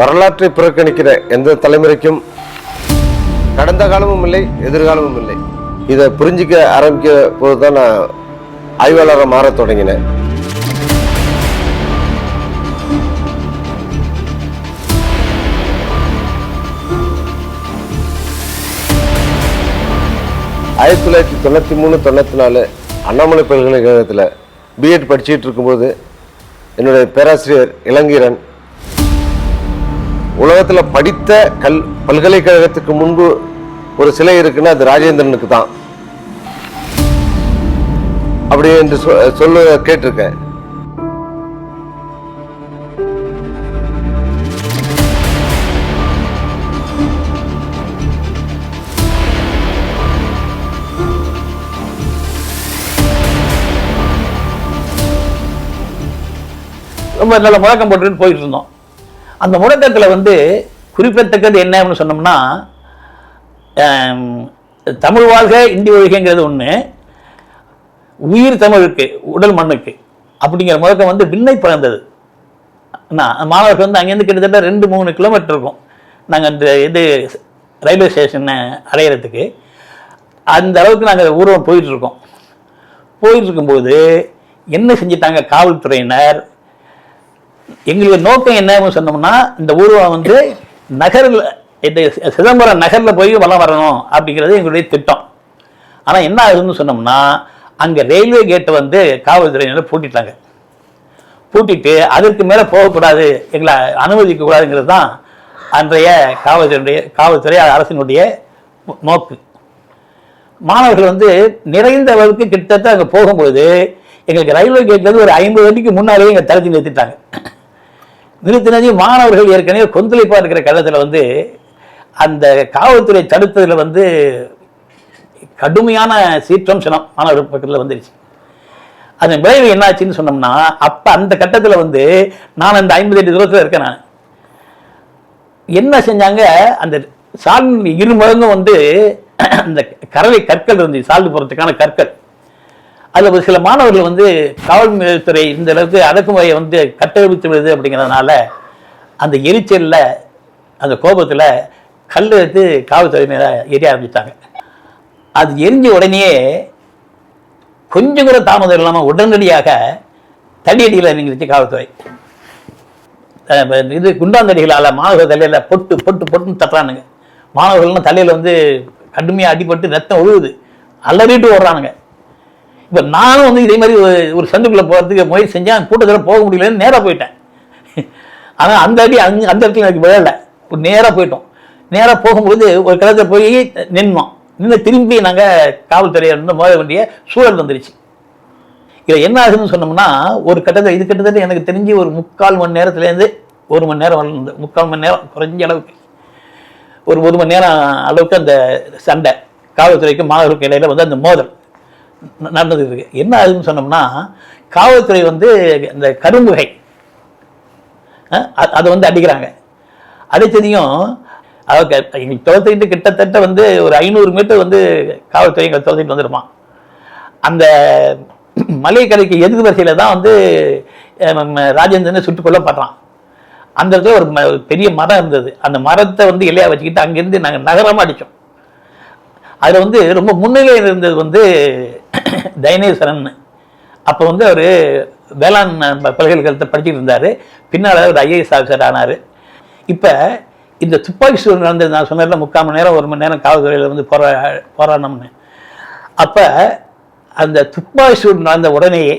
வரலாற்றை புறக்கணிக்கிற எந்த தலைமுறைக்கும் கடந்த காலமும் இல்லை எதிர்காலமும் இல்லை. இதை புரிஞ்சிக்க ஆரம்பிக்க போது தான் நான் ஆய்வாளராக மாறத் தொடங்கினேன். ஆயிரத்தி தொள்ளாயிரத்தி தொண்ணூற்றி மூணு தொண்ணூற்றி நாலு அண்ணாமலை பல்கலைக்கழகத்தில் பிஎட் படிச்சுட்டு இருக்கும்போது என்னுடைய பேராசிரியர் இளங்கீரன் உலகத்தில் படித்த கல் பல்கலைக்கழகத்துக்கு முன்பு ஒரு சிலை இருக்குன்னா அது ராஜேந்திரனுக்கு தான். அப்படி என்று சொல்ல கேட்டிருக்கேன். ரொம்ப நல்ல முழக்கம் போட்டுன்னு போயிட்டு இருந்தோம். அந்த முடக்கத்தில் வந்து குறிப்பிடத்தக்கது என்ன அப்படின்னு சொன்னோம்னா தமிழ் வாழ்க இந்தி ஒழிகைங்கிறது ஒன்று உயிர் தமிழுக்கு உடல் மண்ணுக்கு அப்படிங்கிற முழக்கம் வந்து விண்ணை பிறந்தது. மாணவர்கள் வந்து அங்கேருந்து கிட்டத்தட்ட ரெண்டு மூணு கிலோமீட்டர் இருக்கும். நாங்கள் அந்த இது ரயில்வே ஸ்டேஷனை அடையிறதுக்கு. அந்த அளவுக்கு நாங்கள் ஊர்வலம் போயிட்டுருக்கோம் போயிட்டு இருக்கும்போது என்ன செஞ்சிட்டாங்க? காவல்துறையினர் எங்களுடைய நோக்கம் என்ன சொன்னோம்னா இந்த ஊர்வலம் வந்து நகரில் இந்த சிதம்பரம் நகரில் போய் வளம் வரணும் அப்படிங்கிறது எங்களுடைய திட்டம். ஆனால் என்ன ஆகுதுன்னு சொன்னோம்னா அங்கே ரயில்வே கேட்டை வந்து காவல்துறையினர் பூட்டிட்டாங்க. பூட்டிட்டு அதற்கு மேலே போகக்கூடாது எங்களை அனுமதிக்க கூடாதுங்கிறது தான் அன்றைய காவல்துறையுடைய காவல்துறை அரசினுடைய நோக்கு. மாணவர்கள் வந்து நிறைந்த அளவுக்கு கிட்டத்தட்ட அங்கே போகும்போது எங்களுக்கு ரயில்வே கேட்லேருந்து ஒரு ஐம்பது அடிக்கு முன்னாலேயே எங்கள் தடுத்து நிறுத்திட்டாங்க. நிறுத்தினதையும் மாணவர்கள் ஏற்கனவே கொந்தளிப்பாக இருக்கிற கட்டத்தில் வந்து அந்த காவல்துறை தடுத்ததில் வந்து கடுமையான சீற்றம் சினம் மாணவர்கள் பக்கத்தில் வந்துருச்சு. அதன் விளைவு என்னாச்சுன்னு சொன்னோம்னா அப்போ அந்த கட்டத்தில் வந்து நான் அந்த ஐம்பது எட்டு தூரத்தில் இருக்கேன் நான். என்ன செஞ்சாங்க? அந்த சால் இரு மடங்கும் வந்து அந்த கரவை கற்கள் இருந்துச்சு சால்ந்து போகிறதுக்கான கற்கள். அதில் ஒரு சில மாணவர்கள் வந்து காவல்துறை இந்த அளவுக்கு அடக்குமுறையை வந்து கட்டமைத்து விடுது அப்படிங்கிறதுனால அந்த எரிச்சலில் அந்த கோபத்தில் கல் எடுத்து காவல்துறை மேலே எரிய ஆரம்பித்தாங்க அது எரிஞ்ச உடனேயே கொஞ்சம் கூட தாமதம் இல்லாமல் உடனடியாக தடியடியில் நீங்கிருச்சு காவல்துறை. இது குண்டாந்தடிகளால் மாணவர்கள் தலையில் பொட்டு பொட்டு பொட்டுன்னு தட்டுறானுங்க. மாணவர்கள்லாம் தலையில் வந்து கடுமையாக அடிபட்டு ரத்தம் ஒழுகுது அலறிட்டு ஓடுறானுங்க. இப்போ நானும் வந்து இதே மாதிரி ஒரு ஒரு சந்துக்குள்ளே போகிறதுக்கு முயற்சி செஞ்சேன் கூட்டத்தில் போக முடியலன்னு நேராக போயிட்டேன். ஆனால் அந்த அடி அங்க அந்த இடத்துல எனக்கு விழலை. ஒரு நேராக போயிட்டோம். நேராக போகும்போது ஒரு கிடத்தில் போய் நின்னோம். நின்று திரும்பி நாங்கள் காவல்துறையை வந்து மோத வேண்டிய சூழல் வந்துருச்சு. இதில் என்ன ஆகுதுன்னு சொன்னோம்னா ஒரு கட்டத்தில் இது கிட்டத்தட்ட எனக்கு தெரிஞ்சு ஒரு முக்கால் மணி நேரத்துலேருந்து ஒரு மணி நேரம் வளர்ந்து முக்கால் மணி நேரம் குறைஞ்ச அளவுக்கு. ஒரு ஒரு மணி நேரம் அளவுக்கு அந்த சண்டை. காவல்துறைக்கும் மாணவர்களுக்கு இடையில வந்து அந்த மோதல். நடந்தது இருக்கு என்ன ஆகுதுன்னு சொன்னோம்னா காவல்துறை வந்து இந்த கரும்புகை அஹ், அதை வந்து அடிக்கிறாங்க. அதே தெரியும் எங்களுக்கு துரத்திக்கிட்டு கிட்டத்தட்ட வந்து ஒரு ஐநூறு மீட்டர் வந்து காவல்துறை எங்களை துரத்திட்டு வந்துருப்பான் அந்த மலை கரைக்கு எதிர் வரிசையில் தான் வந்து நம்ம ராஜேந்திரனை சுட்டு கொல்லப்படுறான். அந்த இடத்துல ஒரு ம- பெரிய மரம் இருந்தது. அந்த மரத்தை வந்து இலையா வச்சுக்கிட்டு அங்கேருந்து நாங்கள் நகரமாக அடித்தோம் அதில் வந்து ரொம்ப முன்னிலையில் இருந்தது வந்து தைனேஸ்வரன் அப்போ வந்து அவர் வேளாண் பல்கலைக்கழகத்தை படிச்சுட்டு இருந்தார். பின்னால் அவர் ஐஏஎஸ் ஆஃபீஸர் ஆனார். இப்போ இந்த துப்பாக்கி சூடு நடந்தது நான் சொன்னதில் முக்கால் மணி நேரம் ஒரு மணி நேரம் காவல்துறையில் வந்து போரா போராடணும்னு. அப்போ அந்த துப்பாக்கி சூடு நடந்த உடனேயே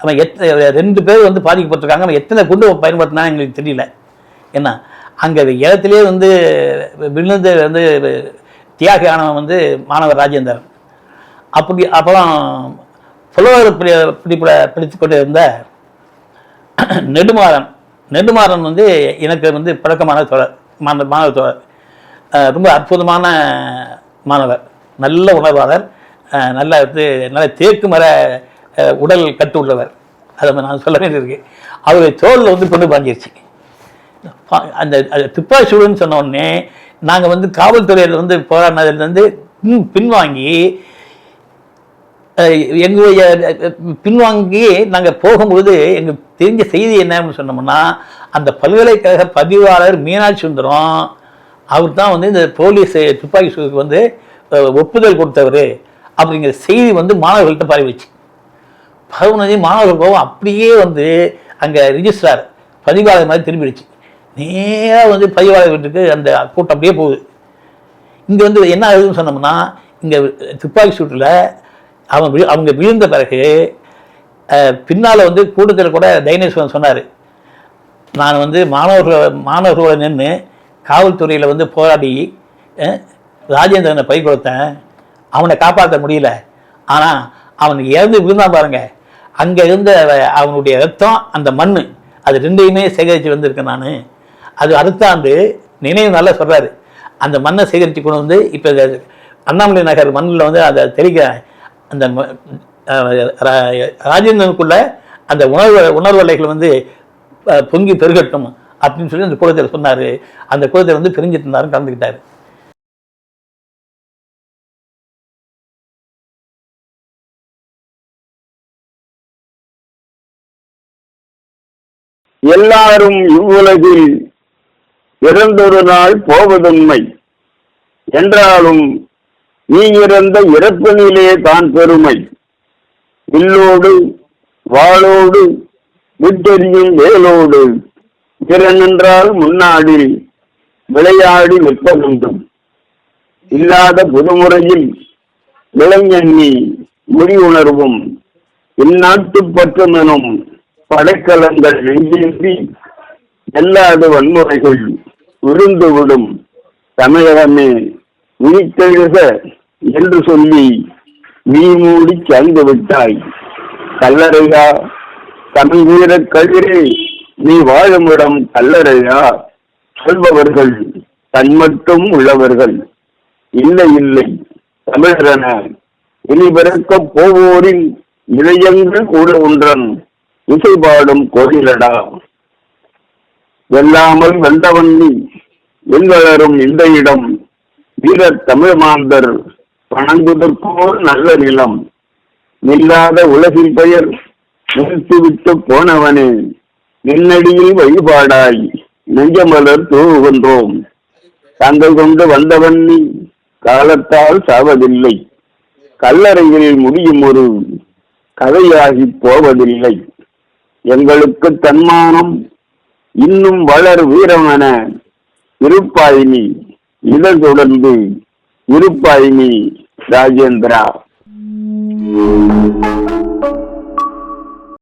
அவன் எத் ரெண்டு பேர் வந்து பாதிக்கப்பட்டிருக்காங்க. அவன் எத்தனை குண்டு பயன்படுத்தினா எங்களுக்கு தெரியல. என்ன அங்கே இடத்துலேயே வந்து விழுந்து வந்து தியாகியானவன் வந்து மாணவர் ராஜேந்திரன் அப்படி அப்புறம் புலவர் பிடி பிடித்து கொண்டு இருந்த நெடுமாறன். நெடுமாறன் வந்து எனக்கு வந்து பழக்கமான தோழர் மாணவர் மாணவர் தோழர். ரொம்ப அற்புதமான மாணவர். நல்ல உணர்வாளர். நல்ல வந்து நல்ல தேக்கு மர உடல் கட்டு உள்ளவர். அதை நான் சொல்ல வேண்டியிருக்கு. அவருடைய தோளில் வந்து கொண்டு பாஞ்சிருச்சு. பா- அந்த துப்பாக்கி சூடுன்னு சொன்ன உடனே நாங்கள் வந்து காவல்துறையில் வந்து போராடினதுலேருந்து பின்வாங்கி எங்களுடைய பின்வாங்கி நாங்கள் போகும்போது எங்களுக்கு தெரிஞ்ச செய்தி என்னன்னு சொன்னோம்னா அந்த பல்கலைக்கழக பதிவாளர் மீனாட்சி சுந்தரம் அவர் தான் வந்து இந்த போலீஸ் துப்பாக்கி சூடுக்கு வந்து ஒப்புதல் கொடுத்தவர் அப்படிங்கிற செய்தி வந்து மாணவர்கள்ட்ட பரவிச்சு. பதினஞ்சு மாணவர்கள் போகும் அப்படியே வந்து அங்கே ரிஜிஸ்ட்ரார் பதிவாளர் மாதிரி திரும்பிடுச்சு. நேராக வந்து பதிவாளர் வீட்டுக்கு அந்த கூட்டம் அப்படியே போகுது. இங்கே வந்து என்ன ஆகுதுன்னு சொன்னோம்னா இங்கே துப்பாக்கி சூட்டில் அவங்க விழு- அவங்க விழுந்த பிறகு பின்னால் வந்து கூட்டத்தில் கூட தைனேஸ்வரன் சொன்னார். நான் வந்து மாணவர்களை மாணவர்களோட நின்று காவல்துறையில் வந்து போராடி ராஜேந்திரனை பை கொடுத்தேன். அவனை காப்பாற்ற முடியல. ஆனால் அவன் இறந்து விழுந்தான் பாருங்க. அங்கே இருந்த அவனுடைய ரத்தம் அந்த மண் அது ரெண்டையுமே சேகரித்து வந்திருக்கேன் நான். அது அடுத்த ஆண்டு நினைவு நல்லா சொல்கிறாரு அந்த மண்ணை சேகரித்து கொண்டு வந்து இப்போ அண்ணாமலை நகர் மண்ணில் வந்து அதை தெளிக்க அந்த ராஜேந்திரனுக்குள்ள அந்த உணர்வு உணர்வலைகள் வந்து பொங்கி பெருகட்டும் அப்படின்னு சொல்லி அந்த கூடத்தில் சொன்னார். அந்த கூடத்தில் வந்து பிரிஞ்சிட்டு இருந்தாரும் கலந்துக்கிட்டாரு. எல்லாரும் இவ்வுலகில் இறந்தொரு நாள் போவதுண்மை. என்றாலும் நீ இறந்த இறப்பினிலே தான் பெருமை. வில்லோடு வாளோடு விட்டெறியும் வேலோடு திறனென்றால் முன்னாடி விளையாடி நிற்பதுண்டும். இல்லாத புதுமுறையில் இளைஞண்ணி மொழி உணர்வும் இந்நாட்டு பற்றுமெனும் படைக்கலங்கள் நெஞ்சின்றி எல்லாத வன்முறைகள் விழுந்துவிடும் தமிழகமே உயிர்த்தெழுக என்று சொல்லி நீ மூடி சாய்ந்து விட்டாய். கல்லறையா? தமிழ் வீரக் கதிரே நீ வாழுமிடம் கல்லறையா? சொல்பவர்கள் தன் மட்டும் உள்ளவர்கள். இல்லை இல்லை தமிழரன இனி பிறக்கப் போவோரின் இதயங்கள் கூட ஒன்றன். இசைபாடும் கோயிலடா. வெல்லாமல் வந்தவன் நீ வெண்வளரும் இந்த இடம் வீரத் தமிழ் மாந்தர் வணங்குதற்கோர் நல்ல நிலம். நில்லாத உலகின் பெயர் நிறுத்திவிட்டு போனவனே. நின்னடியில் வழிபாடாய் நெஞ்சமலர் தூவுகின்றோம். தங்கள் கொண்டு வந்தவன் நீ காலத்தால் சாவதில்லை. கல்லறையில் முடியும் ஒரு கதையாகி போவதில்லை. எங்களுக்கு தன்மானம் இன்னும் வளர் வீரமென இருப்பாயினி இதழ் தொடர்ந்து இருப்பாயினி ராஜேந்திரா.